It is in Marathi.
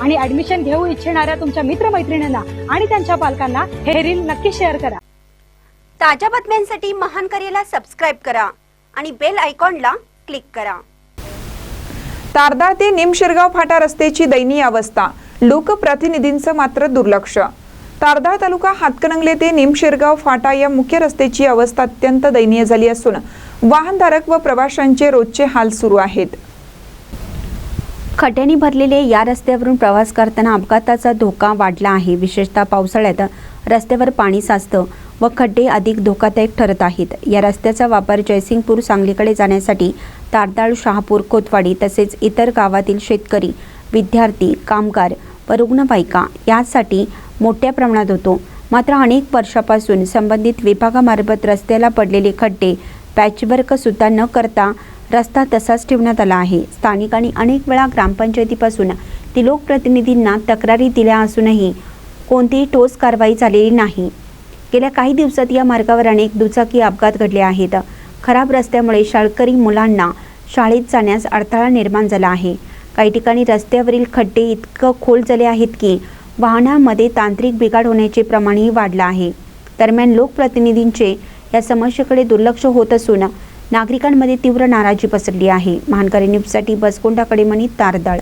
आणि ऍडमिशन घेऊ इच्छिणाऱ्या तुमच्या मित्रमैत्रिणींना आणि त्यांच्या पालकांना हे रील नक्की शेअर करा. ताज्या बातम्यांसाठी महान करेला सबस्क्राईब करा आणि बेल आयकॉनला क्लिक करा. तारदाळ ते निमशिरगाव फाटा रस्त्याची दयनीय अवस्था. लोकप्रतिनिधींचं मात्र दुर्लक्ष. तारदाळ तालुका हातकणंगले ते निमशिरगाव फाटा या मुख्य रस्त्याची अवस्था अत्यंत दयनीय झाली असून वाहनधारक व प्रवाशांचे रोजचे हाल सुरू आहेत. खड्ड्याने भरलेले या रस्त्यावरून प्रवास करताना अपघाताचा धोका वाढला आहे. विशेषतः पावसाळ्यात रस्त्यावर पाणी साचतं व खड्डे अधिक धोकादायक ठरत आहेत. या रस्त्याचा वापर जयसिंगपूर सांगलीकडे जाण्यासाठी तारदाळ शहापूर कोतवाडी तसेच इतर गावातील शेतकरी विद्यार्थी कामगार व रुग्णवाहिका यासाठी मोठ्या प्रमाणात होतो. मात्र अनेक वर्षापासून संबंधित विभागामार्फत रस्त्याला पडलेले खड्डे पॅचवर्कसुद्धा न करता रस्ता तसाच ठेवण्यात आला आहे. स्थानिकांनी अनेक वेळा ग्रामपंचायतीपासून ती लोकप्रतिनिधींना तक्रारी दिल्या असूनही कोणतीही ठोस कारवाई झालेली नाही. गेल्या काही दिवसात या मार्गावर अनेक दुचाकी अपघात घडले आहेत. खराब रस्त्यामुळे शाळकरी मुलांना शाळेत जाण्यास अडथळा निर्माण झाला आहे. काही ठिकाणी रस्त्यावरील खड्डे इतकं खोल झाले आहेत की वाहनामध्ये तांत्रिक बिघाड होण्याचे प्रमाणही वाढलं आहे. दरम्यान लोकप्रतिनिधींचे या समस्येकडे दुर्लक्ष होत असून नागरिकांमध्ये तीव्र नाराजी पसरली आहे. महानकरी न्यूजसाठी बसकोंडाकडे कडेमणी तारदाळ